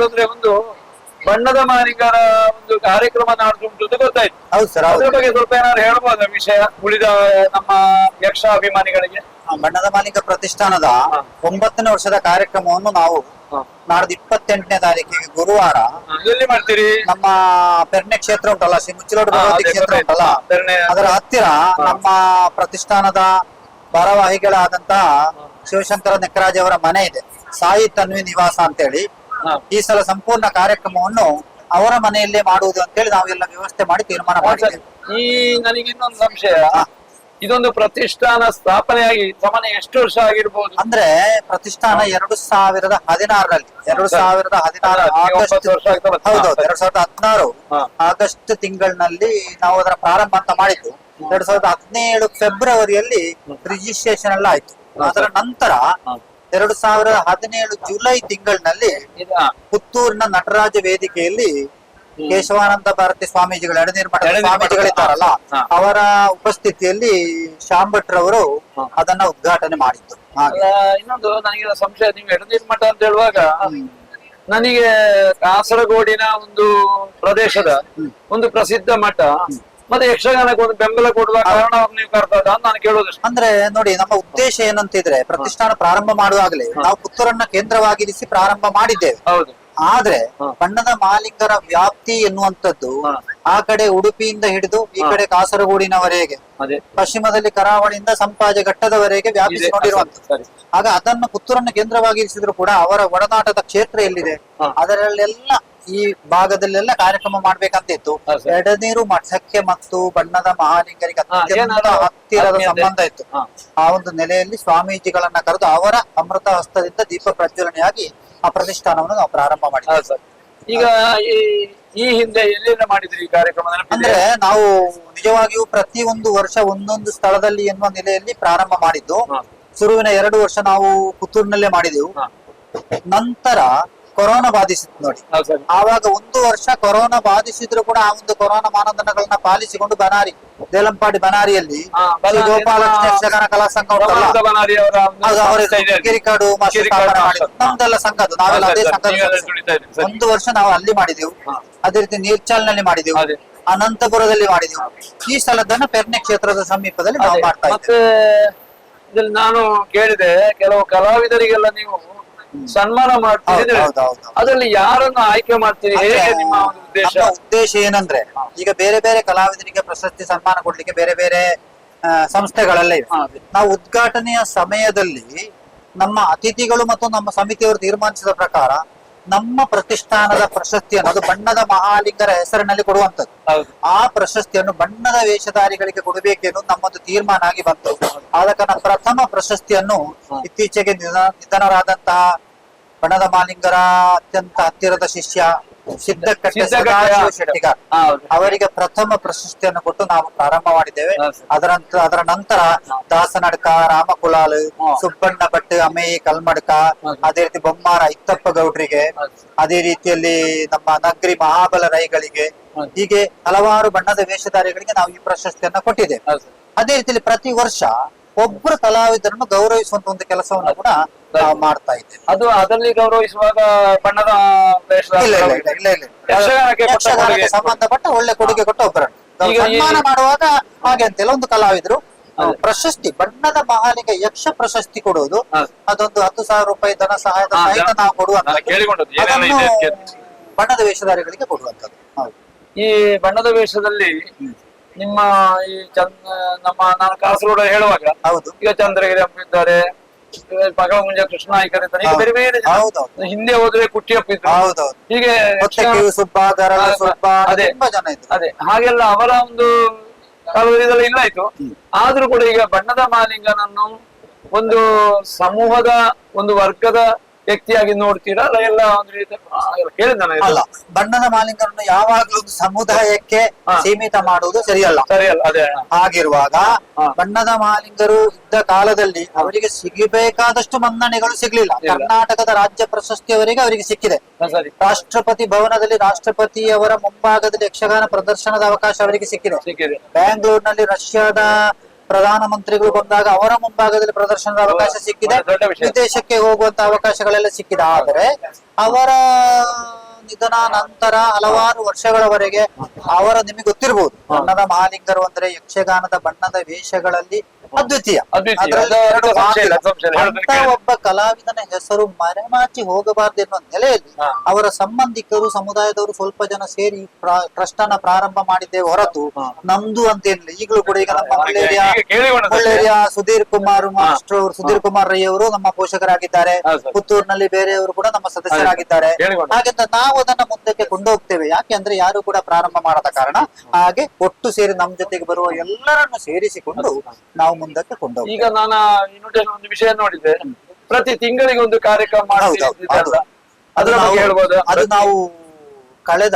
ಕೇಳಿದ್ರೆ ಒಂದು ಬಣ್ಣದ ಮಾಲೀಕರ ಒಂದು ಕಾರ್ಯಕ್ರಮ ನಾಡ್ದುಂಟು ಅಂತ ಗೊತ್ತಾಯ್ತು ಹೌದು ಸರ್ ಅದ್ರ ಹೌದು ಬಗ್ಗೆ ಸ್ವಲ್ಪ ಏನಾದ್ರು ಹೇಳ್ಬೋದ ವಿಷಯ ಉಳಿದ ನಮ್ಮ ಯಕ್ಷ ಅಭಿಮಾನಿಗಳಿಗೆ ಆ, ಬಣ್ಣದ ಮಾಲೀಕ ಪ್ರತಿಷ್ಠಾನದ ಹಾ. ಒಂಬತ್ತನೇ ವರ್ಷದ ಕಾರ್ಯಕ್ರಮವನ್ನು ನಾವು ಹಾ. ನಾಡ್ದು ಇಪ್ಪತ್ತೆಂಟನೇ ತಾರೀಕಿಗೆ ಗುರುವಾರ ಎಲ್ಲಿ ಮಾಡ್ತೀರಿ ನಮ್ಮ ಪೆರ್ನೆ ಕ್ಷೇತ್ರ ಉಂಟಲ್ಲ ಶ್ರೀ ಮುಚ್ಚಲೋಡು ಹಾ, ಭಗವತಿ ಅದೇ ಕ್ಷೇತ್ರ ಗೊತ್ತಾಯ್ತು. ಉಂಟಲ್ಲ ಪೆರ್ನೆ ಅದರ ಹತ್ತಿರ ನಮ್ಮ ಪ್ರತಿಷ್ಠಾನದ ಭಾರವಾಹಿಗಳಾದಂತಹ ಶಿವಶಂಕರ ನೆಕ್ಕರಾಜ್ ಅವರ ಮನೆ ಇದೆ ಸಾಯಿ ತನ್ವಿ ನಿವಾಸ ಅಂತೇಳಿ. ಈ ಸಲ ಸಂಪೂರ್ಣ ಕಾರ್ಯಕ್ರಮವನ್ನು ಅವರ ಮನೆಯಲ್ಲೇ ಮಾಡುವುದು ಅಂತೇಳಿ ನಾವೆಲ್ಲ ವ್ಯವಸ್ಥೆ ಮಾಡಿ ತೀರ್ಮಾನ ಮಾಡಿದ್ದೇವೆ. ಈ ನನಗೆ ಇನ್ನೊಂದು ಸಂಶಯ. ಇದೊಂದು ಪ್ರತಿಷ್ಠಾನ ಸ್ಥಾಪನೆಯಾಗಿ ಸಮನೆ ಎಷ್ಟು ವರ್ಷ ಆಗಿರ್ಬೋದು? ಅಂದ್ರೆ ಪ್ರತಿಷ್ಠಾನ ಎರಡು ಸಾವಿರದ ಹದಿನಾರರಲ್ಲಿ ಎರಡು ಸಾವಿರದ ಹದಿನಾರು ಆಗಸ್ಟ್. ಹೌದೌದು ಎರಡ್ ಸಾವಿರದ ಹದಿನಾರು ಆಗಸ್ಟ್ ತಿಂಗಳಿನಲ್ಲಿ ನಾವು ಅದರ ಪ್ರಾರಂಭ ಅಂತ ಮಾಡಿದ್ದು. ಎರಡ್ ಸಾವಿರದ ಹದಿನೇಳು ಫೆಬ್ರವರಿಯಲ್ಲಿ ರಿಜಿಸ್ಟ್ರೇಷನ್ ಎಲ್ಲ ಆಯ್ತು. ಅದರ ನಂತರ. ಎರಡು ಸಾವಿರದ ಹದಿನೇಳು ಜುಲೈ ತಿಂಗಳಿನಲ್ಲಿ ಪುತ್ತೂರಿನ ನಟರಾಜ ವೇದಿಕೆಯಲ್ಲಿ ಕೇಶವಾನಂದ ಭಾರತಿ ಸ್ವಾಮೀಜಿಗಳು ಎಡನೀರು ಮಠದ ಸ್ವಾಮೀಜಿಗಳಿದ್ದಾರಲ್ಲ ಅವರ ಉಪಸ್ಥಿತಿಯಲ್ಲಿ ಶ್ಯಾಮ್ ಭಟ್ರವರು ಹಾ. ಅದನ್ನ ಉದ್ಘಾಟನೆ ಮಾಡಿದ್ದು. ಇನ್ನೊಂದು ನನಗೆ ಸಂಶಯ ನೀವು ಎಡನಿರ್ಮಠ ಅಂತ ಹೇಳುವಾಗ ನನಗೆ ಕಾಸರಗೋಡಿನ ಒಂದು ಪ್ರದೇಶದ ಒಂದು ಪ್ರಸಿದ್ಧ ಮಠ ಮತ್ತೆ ಯಕ್ಷಗಾನಕ್ಕೆ ಒಂದು ಬೆಂಬಲ ಕೊಡುವ ಕಾರಣ ನೀವು ಕರ್ತದ ಅಂತ ನಾನು ಕೇಳೋದು ಅಂದ್ರೆ ನೋಡಿ ನಮ್ಮ ಉದ್ದೇಶ ಏನಂತಿದ್ರೆ ಪ್ರತಿಷ್ಠಾನ ಪ್ರಾರಂಭ ಮಾಡುವಾಗಲೇ ನಾವು ಪುತ್ತೂರನ್ನ ಕೇಂದ್ರವಾಗಿರಿಸಿ ಪ್ರಾರಂಭ ಮಾಡಿದ್ದೇವೆ. ಹೌದು. ಆದ್ರೆ ಬಣ್ಣದ ಮಾಲೀಕರ ವ್ಯಾಪ್ತಿ ಎನ್ನುವಂಥದ್ದು ಆ ಕಡೆ ಉಡುಪಿಯಿಂದ ಹಿಡಿದು ಈ ಕಡೆ ಕಾಸರಗೋಡಿನವರೆಗೆ ಪಶ್ಚಿಮದಲ್ಲಿ ಕರಾವಳಿಯಿಂದ ಸಂಪಾಜೆ ಘಟ್ಟದವರೆಗೆ ವ್ಯಾಪಿಸಿಕೊಂಡಿರುವಂತದ್ದು ಆಗ ಅದನ್ನು ಪುತ್ತೂರನ್ನು ಕೇಂದ್ರವಾಗಿರಿಸಿದ್ರು ಕೂಡ ಅವರ ಒಡನಾಟದ ಕ್ಷೇತ್ರ ಎಲ್ಲಿದೆ? ಅದರಲ್ಲೆಲ್ಲ ಈ ಭಾಗದಲ್ಲೆಲ್ಲ ಕಾರ್ಯಕ್ರಮ ಮಾಡ್ಬೇಕಂತ ಇತ್ತು ಎಡನೀರು ಮಠಕ್ಕೆ ಮತ್ತು ಬಣ್ಣದ ಮಹಾಲಿಂಗರಿಗೆ ಅತ್ಯಂತ ಹತ್ತಿರದ ಸಂಬಂಧ ಇತ್ತು. ಆ ಒಂದು ನೆಲೆಯಲ್ಲಿ ಸ್ವಾಮೀಜಿಗಳನ್ನ ಕರೆದು ಅವರ ಅಮೃತ ಹಸ್ತದಿಂದ ದೀಪ ಪ್ರಜ್ವಲನೆಯಾಗಿ ಆ ಪ್ರತಿಷ್ಠಾನವನ್ನು ನಾವು ಪ್ರಾರಂಭ ಮಾಡಿದ್ದೇವೆ ಈಗ ಈ ಹಿಂದೆ ಎಲ್ಲಿಂದ ಮಾಡಿದ್ರಿ ಈ ಕಾರ್ಯಕ್ರಮ ಅಂದ್ರೆ ನಾವು ನಿಜವಾಗಿಯೂ ಪ್ರತಿ ಒಂದು ವರ್ಷ ಒಂದೊಂದು ಸ್ಥಳದಲ್ಲಿ ಎನ್ನುವ ನೆಲೆಯಲ್ಲಿ ಪ್ರಾರಂಭ ಮಾಡಿದ್ದು. ಶುರುವಿನ ಎರಡು ವರ್ಷ ನಾವು ಪುತ್ತೂರಿನಲ್ಲೇ ಮಾಡಿದೆವು. ನಂತರ ಕೊರೋನಾ ಬಾಧಿಸಿತ್ತು ನೋಡಿ. ಆವಾಗ ಒಂದು ವರ್ಷ ಕೊರೋನಾ ಬಾಧಿಸಿದ್ರು ಕೂಡ ಆ ಒಂದು ಕೊರೋನಾ ಮಾನದಂಡಗಳನ್ನ ಪಾಲಿಸಿಕೊಂಡು ಬನಾರಿ ದೇಲಂಪಾಡಿ ಬನಾರಿಯಲ್ಲಿ ಗೋಪಾಲಕೃಷ್ಣ ಯಕ್ಷಗಾನ ಕಲಾ ಸಂಘ. ಕಿರಿಕಾಡು ನಮ್ದೆಲ್ಲ ನಾವೆಲ್ಲ ಅದೇ ನೀವೆಲ್ಲ ಸರಿ. ಒಂದು ವರ್ಷ ನಾವು ಅಲ್ಲಿ ಮಾಡಿದೆವು. ಅದೇ ರೀತಿ ನೀರ್ಚಾಲ್ನಲ್ಲಿ ಮಾಡಿದೆವು. ಅನಂತಪುರದಲ್ಲಿ ಮಾಡಿದೆವು. ಈ ಸ್ಥಳದನ್ನ ಪೆರ್ನೆ ಕ್ಷೇತ್ರದ ಸಮೀಪದಲ್ಲಿ ನಾವು. ಮಾಡ್ತಾ ಇದ್ದೇವೆ. ನಾನು ಕೇಳಿದೆ ಕೆಲವು ಕಲಾವಿದರಿಗೆಲ್ಲ ನೀವು ಸನ್ಮಾನ ಮಾಡ್ತೀರಿ ಹೌದು. ಅದರಲ್ಲಿ ಯಾರನ್ನು ಆಯ್ಕೆ ಮಾಡ್ತೀರಿ? ಹೇಗೆ ನಿಮ್ಮ ಉದ್ದೇಶ? ಉದ್ದೇಶ ಏನಂದ್ರೆ ಈಗ ಬೇರೆ ಬೇರೆ ಕಲಾವಿದರಿಗೆ ಪ್ರಶಸ್ತಿ ಸನ್ಮಾನ ಕೊಡ್ಲಿಕ್ಕೆ ಬೇರೆ ಬೇರೆ ಸಂಸ್ಥೆಗಳೆಲ್ಲ ಇವೆ. ನಾವು ಉದ್ಘಾಟನೆಯ ಸಮಯದಲ್ಲಿ ನಮ್ಮ ಅತಿಥಿಗಳು ಮತ್ತು ನಮ್ಮ ಸಮಿತಿಯವರು ತೀರ್ಮಾನಿಸಿದ ಪ್ರಕಾರ ನಮ್ಮ ಪ್ರತಿಷ್ಠಾನದ ಪ್ರಶಸ್ತಿಯನ್ನು ಅದು ಬಣ್ಣದ ಮಹಾಲಿಂಗರ ಹೆಸರಿನಲ್ಲಿ ಕೊಡುವಂತದ್ದು ಆ ಪ್ರಶಸ್ತಿಯನ್ನು ಬಣ್ಣದ ವೇಷಧಾರಿಗಳಿಗೆ ಕೊಡಬೇಕೆನ್ನು ನಮ್ಮದು ತೀರ್ಮಾನ ಆಗಿ ಬಂತು. ಆದ ಕಾರಣ ಪ್ರಥಮ ಪ್ರಶಸ್ತಿಯನ್ನು ಇತ್ತೀಚೆಗೆ ನಿಧ- ನಿಧನರಾದಂತಹ ಬಣ್ಣದ ಮಹಾಲಿಂಗರ ಅತ್ಯಂತ ಹತ್ತಿರದ ಶಿಷ್ಯ ಶೆಟ್ಟಿಗಾರ್ ಅವರಿಗೆ ಪ್ರಥಮ ಪ್ರಶಸ್ತಿಯನ್ನು ಕೊಟ್ಟು ನಾವು ಪ್ರಾರಂಭ ಮಾಡಿದ್ದೇವೆ. ಅದರ ಅದರ ನಂತರ ದಾಸನಡ್ಕ ರಾಮಕುಲಾಲ್. ಸುಬ್ಬಣ್ಣ ಭಟ್ ಅಮೇಯಿ ಕಲ್ಮಡ್ಕ ಅದೇ ರೀತಿ ಬೊಮ್ಮಾರ ಇತ್ತಪ್ಪ ಗೌಡ್ರಿಗೆ ಅದೇ ರೀತಿಯಲ್ಲಿ ನಮ್ಮ ನಗರಿ ಮಹಾಬಲ ರೈಗಳಿಗೆ ಹೀಗೆ ಹಲವಾರು ಬಣ್ಣದ ವೇಷಧಾರಿಗಳಿಗೆ ನಾವು ಈ ಪ್ರಶಸ್ತಿಯನ್ನ ಕೊಟ್ಟಿದ್ದೇವೆ. ಅದೇ ರೀತಿಯಲ್ಲಿ ಪ್ರತಿ ವರ್ಷ ಒಬ್ಬರು ಕಲಾವಿದರನ್ನು ಗೌರವಿಸುವಂತ ಒಂದು ಕೆಲಸವನ್ನು ಕೂಡ ನಾವು ಮಾಡ್ತಾ ಇದ್ದೇವೆ. ಅದು ಅದರಲ್ಲಿ ಗೌರವಿಸುವಾಗ ಬಣ್ಣದ ಇಲ್ಲ ಇಲ್ಲ ಇಲ್ಲ ಇಲ್ಲ ಇಲ್ಲ. ಯಕ್ಷಗಾನಕ್ಕೆ ಕೊಟ್ಟ ಯಕ್ಷಗಾನಕ್ಕೆ ಕೊಡುಗೆ. ಸಂಬಂಧಪಟ್ಟ ಒಳ್ಳೆ ಕೊಡುಗೆ ಕೊಟ್ಟ ಒಬ್ಬರನ್ನು ನಾವು ಈಗ ಈ- ಸನ್ಮಾನ ಮಾಡುವಾಗ ಹಾಗೆ ಅಂತೆಲ್ಲ ಒಂದು ಕಲಾವಿದರು. ಪ್ರಶಸ್ತಿ ಬಣ್ಣದ ಮಹಾಲಿಗೆ ಯಕ್ಷ ಪ್ರಶಸ್ತಿ ಕೊಡುವುದು. ಹಾ. ಅದೊಂದು ಹತ್ತು ಸಾವಿರ ರೂಪಾಯಿ ಧನ ಸಹಾಯದ ಹಾ, ಸಹಿತ ನಾವು ಕೊಡುವಂತದ್ದು ಕೇಳಿಕೊಂಡದ್ದು ಏನೇನು ಅದನ್ನು. ಬಣ್ಣದ ವೇಷಧಾರಿಗಳಿಗೆ ಕೊಡುವಂತದ್ದು ಹೌದು. ಈ ಬಣ್ಣದ ವೇಷದಲ್ಲಿ ನಿಮ್ಮ ಈ ಚಂದ ನಮ್ಮ ನಾನು ಕಾಸರಗೋಡು ಹೇಳುವಾಗ ಹೌದು. ಈಗ ಚಂದ್ರಗಿರಿ ಅಪ್ಪ ಇದ್ದಾರೆ ಮುಂಜೆ ಕೃಷ್ಣ ಈಗ ಬೇರೆ ಬೇರೆ ಹಿಂದೆ ಹೋದ್ರೆ ಕುಟ್ಟಿಯಪ್ಪ ಇದ್ರು. ಹೀಗೆ ಸುಬ್ಬ. ಸುಬ್ಬ ಅದೇ. ಅದೇ. ಹಾಗೆಲ್ಲ ಅವರ ಒಂದು ಕಾಲದಲ್ಲಿ ಇಲ್ಲ ಆಯ್ತು ಆದ್ರೂ ಕೂಡ ಈಗ ಬಣ್ಣದ ಮಾಲಿಂಗನನ್ನು ಒಂದು ಸಮೂಹದ ಒಂದು ವರ್ಗದ ವ್ಯಕ್ತಿಯಾಗಿ ನೋಡ್ತೀರಾ ಅಲ್ಲ ಎಲ್ಲ ಇದು. ಅಲ್ಲ ಬಣ್ಣದ ಮಾಲಿಂಗರನ್ನು ಯಾವಾಗಲೂ ಸಮುದಾಯಕ್ಕೆ ಸೀಮಿತ ಮಾಡುವುದು ಸರಿಯಲ್ಲ. ಸರಿಯಲ್ಲ ಅದೇ. ಹಾಗಿರುವಾಗ ಬಣ್ಣದ ಮಾಲಿಂಗರು ಇದ್ದ ಕಾಲದಲ್ಲಿ ಅವರಿಗೆ ಸಿಗಬೇಕಾದಷ್ಟು ಮನ್ನಣೆಗಳು ಸಿಗ್ಲಿಲ್ಲ. ಕರ್ನಾಟಕದ ರಾಜ್ಯ ಪ್ರಶಸ್ತಿಯವರಿಗೆ ಅವರಿಗೆ ಸಿಕ್ಕಿದೆ. ರಾಷ್ಟ್ರಪತಿ ಭವನದಲ್ಲಿ ರಾಷ್ಟ್ರಪತಿಯವರ ಮುಂಭಾಗದಲ್ಲಿ ಯಕ್ಷಗಾನ ಪ್ರದರ್ಶನದ ಅವಕಾಶ ಅವರಿಗೆ ಸಿಕ್ಕಿದೆ. ಸಿಕ್ಕಿದೆ. ಬ್ಯಾಂಗ್ಳೂರ್ನಲ್ಲಿ ರಷ್ಯಾದ ಪ್ರಧಾನಮಂತ್ರಿಗಳು ಬಂದಾಗ ಅವರ ಮುಂಭಾಗದಲ್ಲಿ ಪ್ರದರ್ಶನದ ಅವಕಾಶ ಸಿಕ್ಕಿದೆ. ವಿದೇಶಕ್ಕೆ ಹೋಗುವಂತ ಅವಕಾಶಗಳೆಲ್ಲ ಸಿಕ್ಕಿದೆ. ಆದರೆ ಅವರ ನಿಧನ ನಂತರ ಹಲವಾರು ವರ್ಷಗಳವರೆಗೆ ಅವರ ನಿಮಗೆ ಗೊತ್ತಿರಬಹುದು ಬಣ್ಣದ ಮಹಾಲಿಂಗರು ಅಂದ್ರೆ ಯಕ್ಷಗಾನದ ಬಣ್ಣದ ವೇಷಗಳಲ್ಲಿ ಅದ್ವಿತೀಯ. ಒಬ್ಬ ಕಲಾವಿದನ ಹೆಸರು ಮರೆಮಾಚಿ ಹೋಗಬಾರದು ಎನ್ನುವ ನೆಲೆಯಲ್ಲಿ ಅವರ ಸಂಬಂಧಿಕರು ಸಮುದಾಯದವರು ಸ್ವಲ್ಪ ಜನ ಸೇರಿ ಟ್ರಸ್ಟ್ ಅನ್ನ ಪ್ರಾರಂಭ ಮಾಡಿದ್ದೇವೆ ಹೊರತು ನಮ್ದು ಅಂತ ಏನಿಲ್ಲ ಈಗಲೂ ಕೂಡ ಈಗ ನಮ್ಮ ಮುಳ್ಳೇರಿಯ ಸುಧೀರ್ ಕುಮಾರ್ ಮಾಸ್ಟರ್ ಅವರು ಸುಧೀರ್ ಕುಮಾರ್ ರೈ ಅವರು ನಮ್ಮ ಪೋಷಕರಾಗಿದ್ದಾರೆ. ಪುತ್ತೂರಿನಲ್ಲಿ ಬೇರೆಯವರು ಕೂಡ ನಮ್ಮ ಸದಸ್ಯರಾಗಿದ್ದಾರೆ. ಹಾಗೆಂತ ನಾವು ಅದನ್ನ ಮುಂದಕ್ಕೆ ಕೊಂಡೋಗ್ತೇವೆ. ಯಾಕೆ ಅಂದ್ರೆ ಯಾರು ಕೂಡ ಪ್ರಾರಂಭ ಮಾಡದ ಕಾರಣ ಹಾಗೆ ಒಟ್ಟು ಸೇರಿ ನಮ್ಮ ಜೊತೆಗೆ ಬರುವ ಎಲ್ಲರನ್ನು ಸೇರಿಸಿಕೊಂಡು ನಾವು ಮುಂದಕ್ಕೆ ಕೊಂಡೋಗ್ತೇವೆ ಈಗ ನಾನು ಇನ್ವಿಟೇಷನ್ ಒಂದು ವಿಷಯ ನೋಡಿದೆ ಪ್ರತಿ ತಿಂಗಳಿಗೆ ಒಂದು ಕಾರ್ಯಕ್ರಮ ಮಾಡ್ತೀರಿ ಹೌದು. ಅದರ ಅದು ಬಗ್ಗೆ ನಾವು- ಹೇಳ್ಬೋದಾ? ಅದು ನಾವು ಕಳೆದ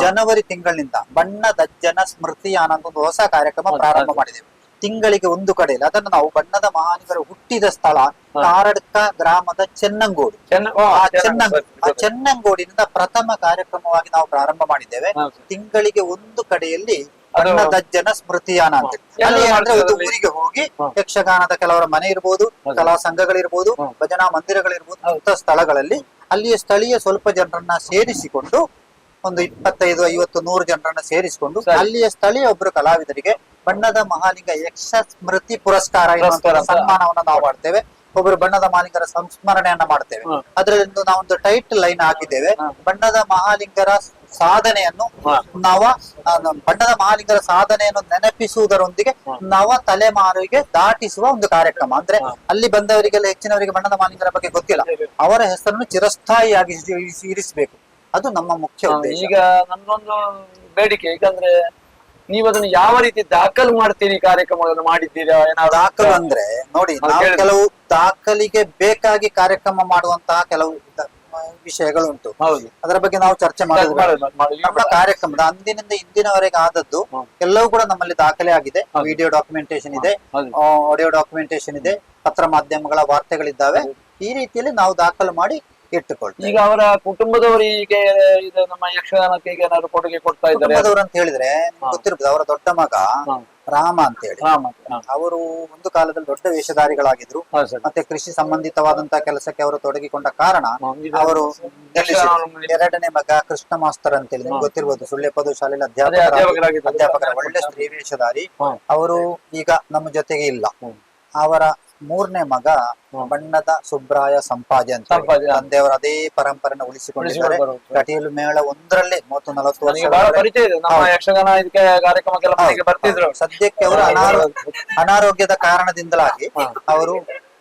ಜನವರಿ ತಿಂಗಳಿನಿಂದ ಬಣ್ಣದ ಜನ ಸ್ಮೃತಿ ಅನ್ನೋ ಒಂದು ಹೊಸ ಕಾರ್ಯಕ್ರಮ ಹೌದು, ಪ್ರಾರಂಭ ಹೌದು. ಮಾಡಿದ್ದೇವೆ ತಿಂಗಳಿಗೆ ಒಂದು ಕಡೆಯಲ್ಲಿ ಅದನ್ನು ನಾವು ಬಣ್ಣದ ಮಹಾನಿಗರು ಹುಟ್ಟಿದ ಸ್ಥಳ ಕಾರಡ್ಕ ಗ್ರಾಮದ ಚೆನ್ನಂಗೋಡು. ಚೆನ್ನ- ಓ, ಆ ಚೆನ್ನಂಗೋಡಿ. ಚೆನ್ನಂಗ್ ಆ. ಚೆನ್ನಂಗೋಡಿನಿಂದ ಪ್ರಥಮ ಕಾರ್ಯಕ್ರಮವಾಗಿ ನಾವು ಪ್ರಾರಂಭ ಮಾಡಿದ್ದೇವೆ. ಹಾ, ಸರಿ. ತಿಂಗಳಿಗೆ ಒಂದು ಕಡೆಯಲ್ಲಿ ಅದು- ಬಣ್ಣದ ಜನ ಸ್ಮೃತಿಯಾನ ಅಂತ ಅಲ್ಲಿ ಅಂದ್ರೆ ಒಂದು ಊರಿಗೆ ಹೋಗಿ. ಯಕ್ಷಗಾನದ ಕೆಲವರ ಮನೆ ಇರ್ಬೋದು. ಕಲಾ ಸಂಘಗಳಿರ್ಬೋದು. ಭಜನಾ ಮಂದಿರಗಳಿರ್ಬೋದು ಅಂತ ಸ್ಥಳಗಳಲ್ಲಿ ಅಲ್ಲಿಯ ಸ್ಥಳೀಯ ಸ್ವಲ್ಪ ಜನರನ್ನ ಸೇರಿಸಿಕೊಂಡು ಒಂದು ಇಪ್ಪತ್ತೈದು ಐವತ್ತು ನೂರು ಜನರನ್ನ ಸೇರಿಸಿಕೊಂಡು ಅಲ್ಲಿಯ ಸ್ಥಳೀಯ ಒಬ್ಬರು ಕಲಾವಿದರಿಗೆ ಬಣ್ಣದ ಮಹಾಲಿಂಗ ಯಕ್ಷ ಸ್ಮೃತಿ ಪುರಸ್ಕಾರ ಸನ್ಮಾನವನ್ನ ನಾವು ಮಾಡ್ತೇವೆ. ಒಬ್ಬರು ಬಣ್ಣದ ಮಹಾಲಿಂಗರ ಸಂಸ್ಮರಣೆಯನ್ನ ಮಾಡ್ತೇವೆ. ಅದರಲ್ಲಿ ಒಂದು ನಾವೊಂದು ಟೈಟ್ ಲೈನ್ ಹಾಕಿದ್ದೇವೆ. ಬಣ್ಣದ ಮಹಾಲಿಂಗರ ಸಾಧನೆಯನ್ನು. ನವ ಬಣ್ಣದ ಮಾಲೀಕರ ಸಾಧನೆಯನ್ನು ನೆನಪಿಸುವುದರೊಂದಿಗೆ. ನವ ತಲೆಮಾರಿಗೆ ದಾಟಿಸುವ ಒಂದು ಕಾರ್ಯಕ್ರಮ. ಅಂದ್ರೆ ಅಲ್ಲಿ ಬಂದವರಿಗೆಲ್ಲ ಹೆಚ್ಚಿನವರಿಗೆ ಬಣ್ಣದ ಮಾಲೀಕರ ಬಗ್ಗೆ ಗೊತ್ತಿಲ್ಲ. ಅವರ ಹೆಸರನ್ನು ಚಿರಸ್ಥಾಯಿಯಾಗಿ ಇರಿಸಿ- ಇರಿಸಬೇಕು. ಅದು ನಮ್ಮ ಮುಖ್ಯ ಈಗ ನನ್ನೊಂದು ಬೇಡಿಕೆ ಯಾಕಂದ್ರೆ ನೀವು ಅದನ್ನು ಯಾವ ರೀತಿ ದಾಖಲು ಮಾಡ್ತೀರಿ ಕಾರ್ಯಕ್ರಮಗಳನ್ನು ಮಾಡಿದ್ದೀರಾ? ಏನಾದ್ರು ದಾಖಲು ಅಂದ್ರೆ ನೋಡಿ ನಾವು ಕೆಲವು ದಾಖಲಿಗೆ ಬೇಕಾಗಿ ಕಾರ್ಯಕ್ರಮ ಮಾಡುವಂತಹ ಕೆಲವು ದ- ವಿಷಯಗಳು ಉಂಟು ಹೌದು. ಅದರ ಬಗ್ಗೆ ನಾವು ಚರ್ಚೆ ನಮ್ಮ ಕಾರ್ಯಕ್ರಮದ ಅಂದಿನಿಂದ ಇಂದಿನವರೆಗೆ ಆದದ್ದು ಎಲ್ಲವೂ ಕೂಡ ನಮ್ಮಲ್ಲಿ ದಾಖಲೆ ಆಗಿದೆ. ವಿಡಿಯೋ ಡಾಕ್ಯುಮೆಂಟೇಶನ್ ಇದೆ. ಆಡಿಯೋ ಡಾಕ್ಯುಮೆಂಟೇಶನ್ ಇದೆ. ಪತ್ರ ಮಾಧ್ಯಮಗಳ ವಾರ್ತೆಗಳಿದ್ದಾವೆ. ಈ ರೀತಿಯಲ್ಲಿ ನಾವು ದಾಖಲು ಮಾಡಿ ಇಟ್ಟುಕೊಳ್ತೇವೆ ಈಗ ಅವರ ಕುಟುಂಬದವರಿಗೆ ಇದು ನಮ್ಮ ಯಕ್ಷಗಾನಕ್ಕೆ ಈಗ ಏನಾದ್ರು ಕೊಡುಗೆ ಕೊಡ್ತಾ ಇದ್ದಾರೆ ಕುಟುಂಬದವರು ಅಂತ ಹೇಳಿದ್ರೆ ನಿಮ್ಗೆ. ಗೊತ್ತಿರ್ಬೋದು ಅವರ ದೊಡ್ಡ ಮಗ ರಾಮ ಅಂತ ಹೇಳಿ ಹಾ. ಅವರು ಒಂದು ಕಾಲದಲ್ಲಿ ದೊಡ್ಡ ವೇಷಧಾರಿಗಳಾಗಿದ್ರು ಸರ್. ಮತ್ತೆ ಕೃಷಿ ಸಂಬಂಧಿತವಾದಂತಹ ಕೆಲಸಕ್ಕೆ ಅವರು ತೊಡಗಿಕೊಂಡ ಕಾರಣ ಅವರು ಎರಡನೇ ಮಗ ಕೃಷ್ಣ ಮಾಸ್ತರ್ ಅಂತ ಹೇಳಿ ನಿಮ್ಗೆ ಗೊತ್ತಿರ್ಬೋದು ಸುಳ್ಯಪದ ಶಾಲೆಯಲ್ಲಿ ಅಧ್ಯಾಪಕರ ಅಧ್ಯಾಪಕರಾಗಿದ್ದಾರೆ. ಅಧ್ಯಾಪಕರ ಒಳ್ಳೆ ಸ್ತ್ರೀ ವೇಷಧಾರಿ ಹಾ. ಅವರು ಈಗ ನಮ್ಮ ಜೊತೆಗೆ ಇಲ್ಲ ಹ್ಮ್. ಅವರ ಮೂರನೇ ಮಗ ಬಣ್ಣದ ಸುಬ್ರಾಯ ಸಂಪಾಜೆ ಅಂತ ತಂದೆಯವರು ಅದೇ ಪರಂಪರೆನ ಉಳಿಸಿಕೊಂಡಿದ್ದಾರೆ. ಕಟೀಲು ಮೇಳ ಒಂದರಲ್ಲಿ ಮೂವತ್ತು ನಲವತ್ತು ವರ್ಷ ಬರ್ತಿದ್ರು. ಸದ್ಯಕ್ಕೆ ಅವರು ಅನಾರೋ ಅನಾರೋಗ್ಯದ ಕಾರಣದಿಂದಲಾಗಿ ಅವರು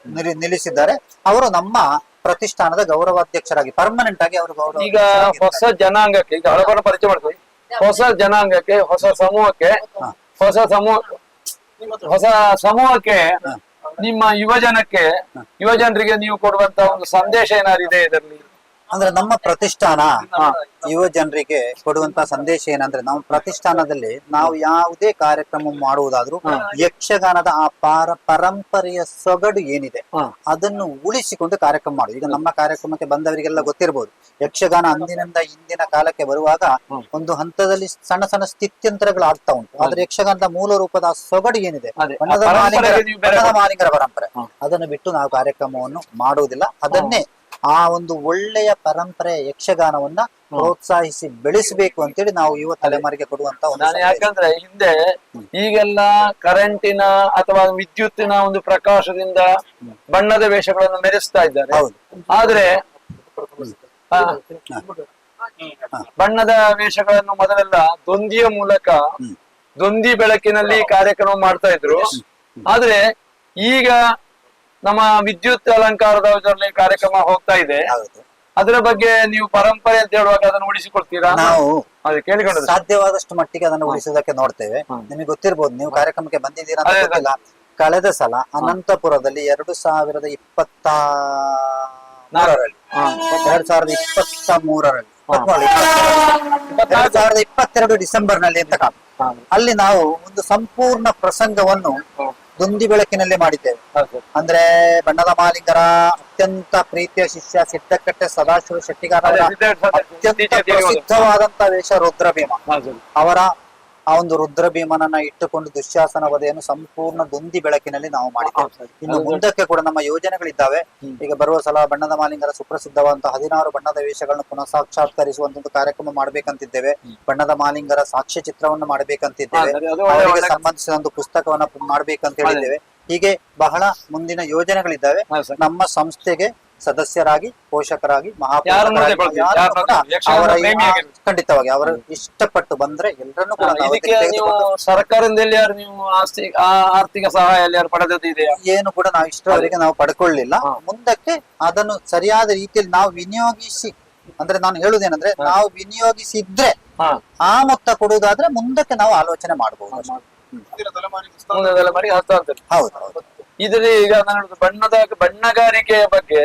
ನಿಲ್ಲಿ- ನಿಲ್ಲಿಸಿದ್ದಾರೆ. ಅವರು ನಮ್ಮ ಪ್ರತಿಷ್ಠಾನದ ಗೌರವಾಧ್ಯಕ್ಷರಾಗಿ ಪರ್ಮನೆಂಟ್ ಆಗಿ ಅವರು ಗೌರವ ಈಗ ಹೊಸ ಜನಾಂಗಕ್ಕೆ ಈಗ ಹಳಬರ ಪರಿಚಯ ಮಾಡ್ತೀವಿ ಹೊಸ ಜನಾಂಗಕ್ಕೆ ಹೊಸ ಸಮೂಹಕ್ಕೆ. ಹೊಸ ಸಮೂಹ ಹೊಸ ಸಮೂಹಕ್ಕೆ ನಿಮ್ಮ ಯುವಜನಕ್ಕೆ ಯುವಜನರಿಗೆ ನೀವು ಕೊಡುವಂತ ಒಂದು ಸಂದೇಶ ಏನಾದ್ರು ಇದೆ ಇದರಲ್ಲಿ? ಅಂದ್ರೆ ನಮ್ಮ ಪ್ರತಿಷ್ಠಾನ. ಯುವ ಜನರಿಗೆ ಕೊಡುವಂತ ಸಂದೇಶ ಏನಂದ್ರೆ ನಮ್ಮ ಪ್ರತಿಷ್ಠಾನದಲ್ಲಿ ನಾವು ಯಾವುದೇ ಕಾರ್ಯಕ್ರಮ ಮಾಡುವುದಾದ್ರೂ ಯಕ್ಷಗಾನದ ಆ ಪಾರ ಪರಂಪರೆಯ ಸೊಗಡು ಏನಿದೆ ಅದನ್ನು ಉಳಿಸಿಕೊಂಡು ಕಾರ್ಯಕ್ರಮ ಮಾಡುದು ಈಗ ನಮ್ಮ ಕಾರ್ಯಕ್ರಮಕ್ಕೆ ಬಂದವರಿಗೆಲ್ಲ ಗೊತ್ತಿರಬಹುದು ಯಕ್ಷಗಾನ ಅಂದಿನಿಂದ ಇಂದಿನ ಕಾಲಕ್ಕೆ ಬರುವಾಗ ಒಂದು ಹಂತದಲ್ಲಿ ಸಣ್ಣ ಸಣ್ಣ ಸ್ಥಿತ್ಯಂತರಗಳು ಆಗ್ತಾ ಉಂಟು. ಆದ್ರೆ ಯಕ್ಷಗಾನದ ಮೂಲ ರೂಪದ ಆ ಸೊಗಡು ಏನಿದೆ? ಬಣ್ಣದ ಮಾಲಿಂಗರ ಪರಂಪರೆ. ಅದನ್ನು ಬಿಟ್ಟು ನಾವು ಕಾರ್ಯಕ್ರಮವನ್ನು ಮಾಡುವುದಿಲ್ಲ. ಅದನ್ನೇ ಆ ಒಂದು ಒಳ್ಳೆಯ ಪರಂಪರೆ ಯಕ್ಷಗಾನವನ್ನ ಪ್ರೋತ್ಸಾಹಿಸಿ ಬೆಳೆಸಬೇಕು ಅಂತೇಳಿ ನಾವು ಯುವ ತಲೆಮಾರಿಗೆ ಕೊಡುವಂತ ನಾನು ಯಾಕಂದ್ರೆ ಹಿಂದೆ ಈಗೆಲ್ಲ ಕರೆಂಟಿನ ಅಥವಾ ವಿದ್ಯುತ್ತಿನ ಒಂದು ಪ್ರಕಾಶದಿಂದ ಬಣ್ಣದ ವೇಷಗಳನ್ನು ಮೆರೆಸ್ತಾ ಇದ್ದಾರೆ. ಆದ್ರೆ ಬಣ್ಣದ ವೇಷಗಳನ್ನು ಮೊದಲೆಲ್ಲ ದೊಂದಿಯ ಮೂಲಕ ದೊಂದಿ ಬೆಳಕಿನಲ್ಲಿ ಕಾರ್ಯಕ್ರಮ ಮಾಡ್ತಾ ಇದ್ರು. ಆದ್ರೆ ಈಗ ನಮ್ಮ ವಿದ್ಯುತ್ ಅಲಂಕಾರದ ಇದರಲ್ಲಿ ಕಾರ್ಯಕ್ರಮ ಹೋಗ್ತಾ ಇದೆ. ಹೌದು. ಅದರ ಬಗ್ಗೆ ನೀವು ಪರಂಪರೆ ಅಂತ ಹೇಳುವಾಗ ಅದನ್ನು ಉಳಿಸಿಕೊಡ್ತೀರಾ? ನಾವು ಅದು ಕೇಳಿಕೊಂಡದ್ದು. ಸಾಧ್ಯವಾದಷ್ಟು ಮಟ್ಟಿಗೆ ಅದನ್ನು ಉಳಿಸೋದಕ್ಕೆ ನೋಡ್ತೇವೆ. ನಿಮಗೆ ಗೊತ್ತಿರ್ಬೋದು ನೀವು ಕಾರ್ಯಕ್ರಮಕ್ಕೆ ಬಂದಿದ್ದೀರಾ ಅಂತ. ಗೊತ್ತಿಲ್ಲ. ಕಳೆದ ಸಲ ಅನಂತಪುರದಲ್ಲಿ ಎರಡು ಸಾವಿರದ ಇಪ್ಪತ್ತ ಮೂರರಲ್ಲಿ. ಎರಡ್ ಸಾವಿರದ ಇಪ್ಪತ್ತ ಮೂರರಲ್ಲಿ. ಎರಡ್ ಸಾವಿರದ ಇಪ್ಪತ್ತೆರಡು ಡಿಸೆಂಬರ್ನಲ್ಲಿ ಅಂತ ಅಲ್ಲಿ ನಾವು ಒಂದು ಸಂಪೂರ್ಣ ಪ್ರಸಂಗವನ್ನು. ದುಂದಿ ಬೆಳಕಿನಲ್ಲಿ ಮಾಡಿದ್ದೇವೆ. ಅಂದ್ರೆ ಬಣ್ಣದ ಮಾಲಿಂಗರ ಅತ್ಯಂತ ಪ್ರೀತಿಯ ಶಿಷ್ಯ ಸಿದ್ದಕಟ್ಟೆ ಸದಾಶಿವ ಶೆಟ್ಟಿಗಾರ ಅತ್ಯಂತ. ಪ್ರಸಿದ್ಧವಾದಂತ ವೇಷ ರುದ್ರಭೀಮ. ಅವರ ಆ ಒಂದು ರುದ್ರ ಭೀಮನನ್ನ ಇಟ್ಟುಕೊಂಡು ದುಶ್ಯಾಸನ ವಧೆಯನ್ನು ಸಂಪೂರ್ಣ ದೊಂದಿ ಬೆಳಕಿನಲ್ಲಿ ನಾವು ಮಾಡಿದ್ದೇವೆ ಇನ್ನು ಮುಂದಕ್ಕೆ ಕೂಡ ನಮ್ಮ ಯೋಜನೆಗಳಿದ್ದಾವೆ. ಈಗ ಬರುವ ಸಲ ಬಣ್ಣದ ಮಾಲಿಂಗರ ಸುಪ್ರಸಿದ್ಧವಾದಂತಹ ಹದಿನಾರು ಬಣ್ಣದ ವೇಷಗಳನ್ನು ಪುನಃ ಸಾಕ್ಷಾತ್ಕರಿಸುವಂತ ಒಂದು ಕಾರ್ಯಕ್ರಮ ಮಾಡ್ಬೇಕಂತಿದ್ದೇವೆ. ಬಣ್ಣದ ಮಾಲಿಂಗರ ಸಾಕ್ಷ್ಯ ಚಿತ್ರವನ್ನು ಮಾಡ್ಬೇಕಂತಿದ್ದೇವೆ. ಅವರಿಗೆ ಸಂಬಂಧಿಸಿದ ಒಂದು ಪುಸ್ತಕವನ್ನ ಮಾಡ್ಬೇಕಂತ ಹೇಳಿದ್ದೇವೆ. ಹೀಗೆ ಬಹಳ ಮುಂದಿನ ಯೋಜನೆಗಳಿದ್ದಾವೆ. ನಮ್ಮ ಸಂಸ್ಥೆಗೆ ಸದಸ್ಯರಾಗಿ ಪೋಷಕರಾಗಿ ಅವರ ಖಂಡಿತವಾಗಿ ಅವರು ಇಷ್ಟಪಟ್ಟು ಬಂದ್ರೆ ಎಲ್ಲರನ್ನು ಕೂಡ ನಾವು ಯಾರು ಆಸ್ತಿ ಆರ್ಥಿಕ ಸಹಾಯ ಯಾರು ಏನು ಕೂಡ ನಾವು ಇಷ್ಟರವರೆಗೆ ನಾವು ಪಡ್ಕೊಳ್ಳಿಲ್ಲ. ಮುಂದಕ್ಕೆ ಅದನ್ನು ಸರಿಯಾದ ರೀತಿಯಲ್ಲಿ ನಾವು ವಿನಿಯೋಗಿಸಿ ಅಂದ್ರೆ ನಾನು ಹೇಳುದೇನಂದ್ರೆ ನಾವು ವಿನಿಯೋಗಿಸಿದ್ರೆ ಆ ಮೊತ್ತ ಕೊಡುವುದಾದ್ರೆ ಮುಂದಕ್ಕೆ ನಾವು ಆಲೋಚನೆ ಮಾಡಬಹುದು ಹಸ್ತಾಂತರ ಹೌದು. ಇದರಲ್ಲಿ ಈಗ ನಾನು ಬಣ್ಣದ ಬಣ್ಣಗಾರಿಕೆಯ ಬಗ್ಗೆ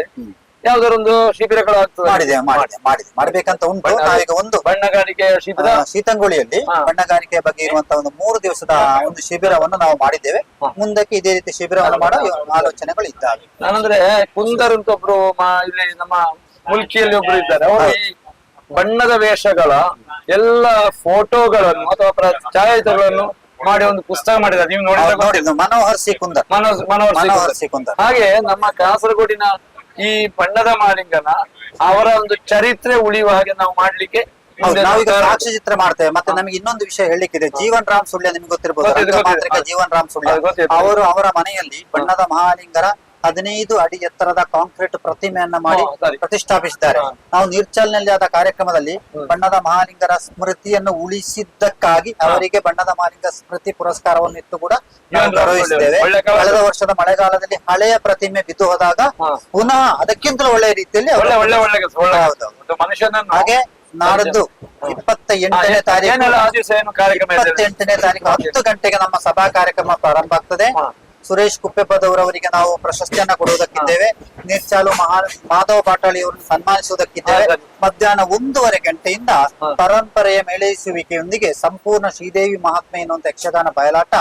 ಯಾವ್ದಾರೊಂದು ಶಿಬಿರಗಳು ಆಗ್ತದೆ. ಮಾಡಿದೆ ಮಾಡಿದೆ ಮಾಡಿದೆ. ಮಾಡ್ಬೇಕಂತ ಉಂಟು. ನಾವೀಗ ಒಂದು ಬಣ್ಣಗಾರಿಕೆಯ ಶಿಬಿರ? ಆ, ಶೀತಂಗುಳಿಯಲ್ಲಿ ಬಣ್ಣಗಾರಿಕೆಯ ಬಗ್ಗೆ ಇರುವಂತಹ ಒಂದು ಮೂರು ದಿವಸದ ಒಂದು ಶಿಬಿರವನ್ನು ನಾವು ಮಾಡಿದ್ದೇವೆ. ಮುಂದಕ್ಕೆ ಇದೇ ರೀತಿ ಶಿಬಿರವನ್ನು ಮಾಡೋ ಆಲೋಚನೆಗಳು ಇದ್ದಾವೆ. ನಾನಂದ್ರೆ ಕುಂದರ್ ಅಂತ ಒಬ್ರು ಇಲ್ಲಿ ನಮ್ಮ ಮುಲ್ಕಿಯಲ್ಲಿ ಒಬ್ರು ಇದ್ದಾರೆ. ಅವರು ಬಣ್ಣದ ವೇಷಗಳ ಎಲ್ಲ ಫೋಟೋಗಳನ್ನು ಅಥವಾ ಛಾಯಾಚಿತ್ರಗಳನ್ನು ಮಾಡಿ ಒಂದು ಪುಸ್ತಕ ಮಾಡಿದ್ದಾರೆ. ನೀವು ಅವ್ರು ನೋಡಿದ್ರೆ ನೋಡಿದ್ದು. ಮನೋಹರ್ ಸಿ ಕುಂದರ್ ಮನೋಜ್ ಮನೋಹರ್ ಮನೋಹರ್ ಸಿ ಕುಂದರ್ ಹಾಗೆ ನಮ್ಮ ಕಾಸರಗೋಡಿನ ಈ ಬಣ್ಣದ ಮಾಲಿಂಗನ ಅವರ ಒಂದು ಚರಿತ್ರೆ ಉಳಿಯುವ ಹಾಗೆ ನಾವು ಮಾಡ್ಲಿಕ್ಕೆ ಹೌದು ಮುಂದೆ ನಾವೀಗ ನಾವು ಸಾಕ್ಷಿ ಚಿತ್ರ ಮಾಡ್ತೇವೆ. ಮತ್ತೆ ನಮ್ಗೆ ಇನ್ನೊಂದು ವಿಷಯ ಹೇಳಲಿಕ್ಕಿದೆ. ಜೀವನ್ ರಾಮ್ ಸುಳ್ಯ ನಿಮ್ಗೆ ಗೊತ್ತಿರಬಹುದು ಗೊತ್ತಿದೆ, ಗೊತ್ತಿದೆ. ರಂಗಮಾಂತ್ರಿಕ ಜೀವನ್ ರಾಮ್ ಸುಳ್ಯ. ಗೊತ್ತಿದೆ. ಅವರು ಅವರ ಮನೆಯಲ್ಲಿ ಬಣ್ಣದ ಮಹಾಲಿಂಗರ ಹದಿನೈದು ಅಡಿ ಎತ್ತರದ ಕಾಂಕ್ರೀಟ್ ಪ್ರತಿಮೆಯನ್ನ ಮಾಡಿ ಪ್ರತಿಷ್ಠಾಪಿಸಿದ್ದಾರೆ. ನಾವು ನಿರ್ಚಲ್ನಲ್ಲಿ ಆದ ಕಾರ್ಯಕ್ರಮದಲ್ಲಿ ಬಣ್ಣದ ಮಹಾಲಿಂಗರ ಸ್ಮೃತಿಯನ್ನು ಉಳಿಸಿದ್ದಕ್ಕಾಗಿ ಅವರಿಗೆ ಬಣ್ಣದ ಮಹಾಲಿಂಗ ಸ್ಮೃತಿ ಪುರಸ್ಕಾರವನ್ನು ಇಟ್ಟು ಕೂಡ ಗೌರವಿಸಿದ್ದೇವೆ ಕಳೆದ ವರ್ಷದ ಮಳೆಗಾಲದಲ್ಲಿ ಹಳೆಯ ಪ್ರತಿಮೆ ಬಿದ್ದು ಹೋದಾಗ. ಪುನಃ ಅದಕ್ಕಿಂತಲೂ ಒಳ್ಳೆಯ ರೀತಿಯಲ್ಲಿ ಹಾಗೆ ನಾಡದ್ದು ಇಪ್ಪತ್ತ ಎಂಟನೇ ತಾರೀಕು? ಇಪ್ಪತ್ತೆಂಟನೇ ತಾರೀಕು ಹತ್ತು ಗಂಟೆಗೆ ನಮ್ಮ ಸಭಾ ಕಾರ್ಯಕ್ರಮ ಪ್ರಾರಂಭ ಆಗ್ತದೆ. ಸುರೇಶ್ ಕುಪ್ಪೆಪ್ಪದವರವರಿಗೆ ನಾವು ಪ್ರಶಸ್ತಿಯನ್ನ ಕೊಡುವುದಕ್ಕಿದ್ದೇವೆ. ನಿರ್ಚಾಲು ಮಹಾ ಮಾಧವ ಪಾಟಾಳಿ ಅವರನ್ನು ಸನ್ಮಾನಿಸುವುದಕ್ಕಿದ್ದೇವೆ. ಮಧ್ಯಾಹ್ನ ಒಂದೂವರೆ ಗಂಟೆಯಿಂದ ಪರಂಪರೆಯ ಮೇಳೈಸುವಿಕೆಯೊಂದಿಗೆ ಸಂಪೂರ್ಣ ಶ್ರೀದೇವಿ ಮಹಾತ್ಮೆ ಎನ್ನುವಂತ ಯಕ್ಷಗಾನ ಬಯಲಾಟ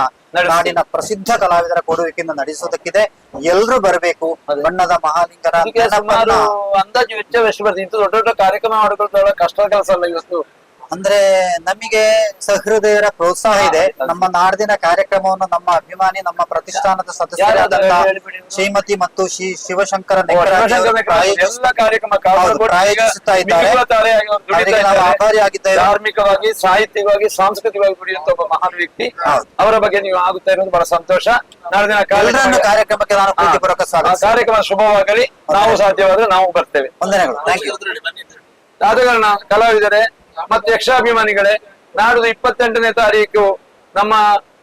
ನಾಡಿನ ಪ್ರಸಿದ್ಧ ಕಲಾವಿದರ ಕೊಡುವಿಕೆಯಿಂದ ನಡೆಸುವುದಕ್ಕಿದೆ. ಎಲ್ರು ಬರಬೇಕು. ಬಣ್ಣದ ಮಹಾಲಿಂಗರ ಅಂದಾಜು ವೆಚ್ಚ ಎಷ್ಟು ಬರ್ತದೆ? ಇಂಥ ದೊಡ್ಡ ದೊಡ್ಡ ಕಾರ್ಯಕ್ರಮ ಮಾಡಿಕೊಳ್ತಾ ಕಷ್ಟ ಕೆಲಸ ಅಲ್ಲ ಇವತ್ತು. ಅಂದ್ರೆ ನಮಗೆ ಸಹೃದಯರ ಪ್ರೋತ್ಸಾಹ ಇದೆ. ನಮ್ಮ ನಾಡಿನ ಕಾರ್ಯಕ್ರಮವನ್ನು ನಮ್ಮ ಅಭಿಮಾನಿ ನಮ್ಮ ಪ್ರತಿಷ್ಠಾನದ ಸದಸ್ಯರಾದಂತ ಯಾರಾದ್ರೂ ಹೇಳ್ಬಿಡಿ ನೀವು. ಶ್ರೀಮತಿ ಮತ್ತು ಶ್ರೀ ಶಿವಶಂಕರ ಪ್ರಾಯೋಜಿಸುತ್ತಾ ಇದ್ದಾರೆ. ನಾವು ಇದ್ದಾರೆ. ಆಭಾರಿಯಾಗಿದ್ದೇವೆ ಧಾರ್ಮಿಕವಾಗಿ ಸಾಹಿತ್ಯವಾಗಿ ಸಾಂಸ್ಕೃತಿಕವಾಗಿ ದುಡಿಯುವಂತ ಒಬ್ಬ ಮಹಾನ್ ವ್ಯಕ್ತಿ. ಅವರ ಬಗ್ಗೆ ನೀವು ಆಗುತ್ತಾ ಇರೋದು ಬಹಳ ಸಂತೋಷ. ಎಲ್ಲರನ್ನು ಕಾರ್ಯಕ್ರಮಕ್ಕೆ ನಾನು ಪ್ರೀತಿಪೂರ್ವಕ ಸ್ವಾಗತ ಕಾರ್ಯಕ್ರಮ ಶುಭವಾಗಲಿ. ನಾವು ಸಾಧ್ಯವಾದ್ರೆ ನಾವು ಬರ್ತೇವೆ. ವಂದನೆಗಳು ಕಲಾವಿದರೇ ಮತ್ತು ಯಕ್ಷಾಭಿಮಾನಿಗಳೇ ನಾಡ್ದು ಇಪ್ಪತ್ತೆಂಟನೇ ತಾರೀಕು ನಮ್ಮ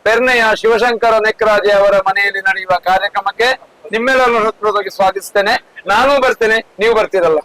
ಪೆರ್ನೆಯ ಶಿವಶಂಕರ ನೆಕ್ರಾಜೆ ಅವರ ಮನೆಯಲ್ಲಿ ನಡೆಯುವ ಕಾರ್ಯಕ್ರಮಕ್ಕೆ ನಿಮ್ಮೆಲ್ಲರನ್ನು ಹೃತ್ಪೂರ್ವಕವಾಗಿ ಸ್ವಾಗತಿಸ್ತೇನೆ. ನಾನು ಬರ್ತೇನೆ, ನೀವು ಬರ್ತೀರಲ್ಲ.